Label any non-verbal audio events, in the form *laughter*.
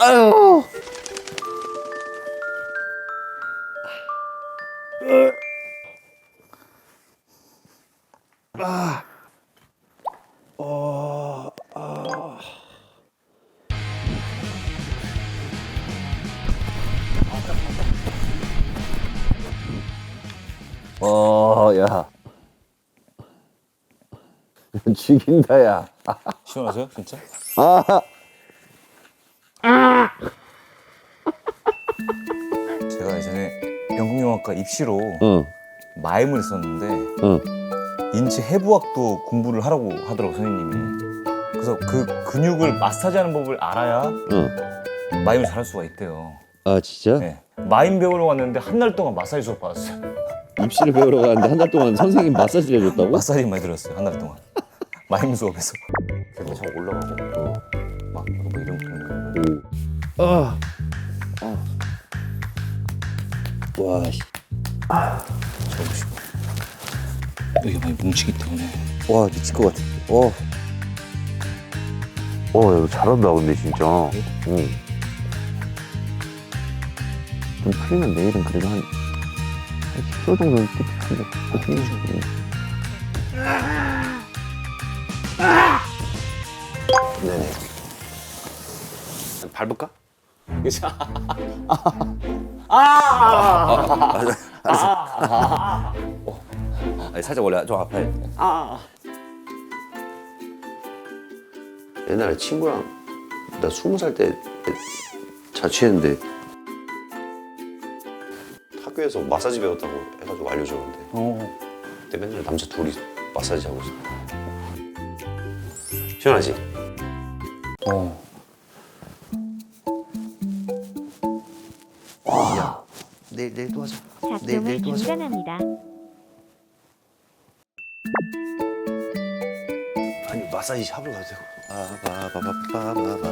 아유. 어, 야. *laughs* 죽인다, 야. 시원하세요, 진짜? 제가 예전에 연극영화과 입시로 응, 마임을 했었는데 응. 인체 해부학도 공부를 하라고 하더라고 선생님이. 그래서 그 근육을 마사지하는 법을 알아야 응. 마임을 잘할 수가 있대요. 아, 진짜? 네. 마임 배우러 왔는데 한달 동안 마사지 수업 받았어요. 입시를 배우러 가는데 한 달 동안 선생님 마사지를 해줬다고? 마사지 많이 들었어요 한 달 동안. 마임 수업에서. 그래서 참 올라가고 어. 막뭐 이런 거. 아. 아. 와, 씨. 접으시고 여기 많이 뭉치기 때문에 와, 미칠 것 같아. 어. 어, 야, 너 잘한다, 근데 진짜. 응. 좀 풀리면 내일은 그래도 한, 한 10초 정도는 찝찝한데, 그 힘드시거든요. 네네. 밟을까? 그쵸? 아니, 살짝 원래 좀 아파요. 옛날에 친구랑 나 스무 살 때 자취했는데 학교에서 마사지 배웠다고 해가지고 알려줬는데 어. 그때 맨날 남자 둘이 마사지 하고 있어. 시원하지? 어. 내일 내일 또 하자. 작동을 중단합니다. 아니 마사지 샵을 가도 되고. 아바바바바바바바.